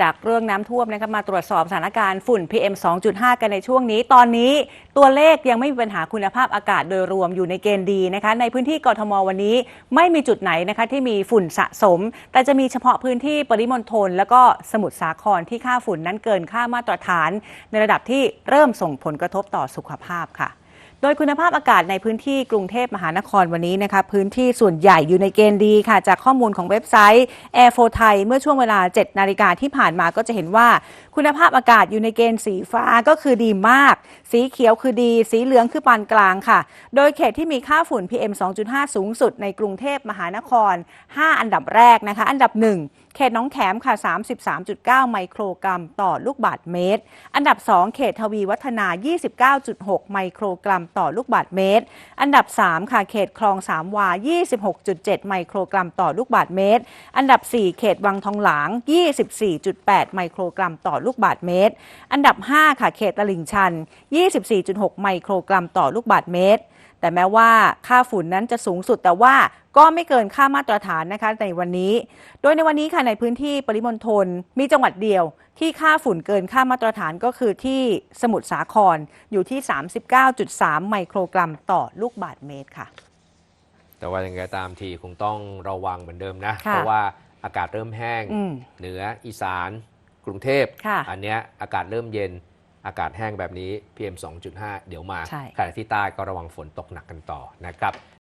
จากเรื่องน้ำท่วมนะคะมาตรวจสอบสถานการณ์ฝุ่น PM 2.5 กันในช่วงนี้ ตอนนี้ตัวเลขยังไม่มีปัญหาคุณภาพอากาศโดยรวมอยู่ในเกณฑ์ดีนะคะ ในพื้นที่กทมวันนี้ไม่มีจุดไหนนะคะที่มีฝุ่นสะสม แต่จะมีเฉพาะพื้นที่ปริมณฑลแล้วก็สมุทรสาครที่ค่าฝุ่นนั้นเกินค่ามาตรฐาน ในระดับที่เริ่มส่งผลกระทบต่อสุขภาพค่ะ โดยคุณภาพอากาศในพื้นที่กรุงเทพมหานครวันนี้นะคะพื้นที่ส่วนใหญ่อยู่ในเกณฑ์ดีค่ะ จากข้อมูลของเว็บไซต์ Air 4 Thai เมื่อช่วงเวลา 7 นาฬิกาที่ผ่านมาก็จะเห็นว่า คุณภาพอากาศอยู่ในเกณฑ์สีฟ้าก็คือดีมาก สีเขียวคือดี สีเหลืองคือปานกลางค่ะ โดยเขตที่มีค่าฝุ่น PM 2.5 สูงสุดในกรุงเทพมหานคร 5 อันดับแรกนะคะ อันดับ 1เขตน้องแขมค่ะ 33.9 ไมโครกรัมต่อลูกบาศก์เมตร อันดับ 2 เขตทวีวัฒนา 29.6 ไมโครกรัมต่อลูกบาศก์เมตร อันดับ 3 ค่ะ เขตคลองสามวา 26.7 ไมโครกรัมต่อลูกบาศก์เมตร อันดับ 4 เขตวังทองหลาง 24.8 ไมโครกรัมต่อลูกบาศก์เมตร อันดับ 5 ค่ะ เขตตลิ่งชัน 24.6 ไมโครกรัมต่อลูกบาศก์เมตร แต่แม้ว่าค่าฝุ่นนั้นจะสูงสุดแต่ว่าก็ไม่เกินค่ามาตรฐานนะคะในวันนี้ โดยในวันนี้ค่ะในพื้นที่ปริมณฑลมีจังหวัดเดียว ที่ค่าฝุ่นเกินค่ามาตรฐานก็คือที่สมุทรสาครอยู่ที่ 39.3 ไมโครกรัมต่อลูกบาศก์เมตรค่ะ แต่ว่ายังไงตามทีคงต้องระวังเหมือนเดิมนะค่ะเพราะว่าอากาศเริ่มแห้งอืมเหนืออีสาน กรุงเทพค่ะอันเนี้ยอากาศเริ่มเย็น อากาศแห้งแบบนี้ PM 2.5 เดี๋ยวมาใช่ขณะที่ใต้ก็ระวังฝนตกหนักกันต่อนะครับ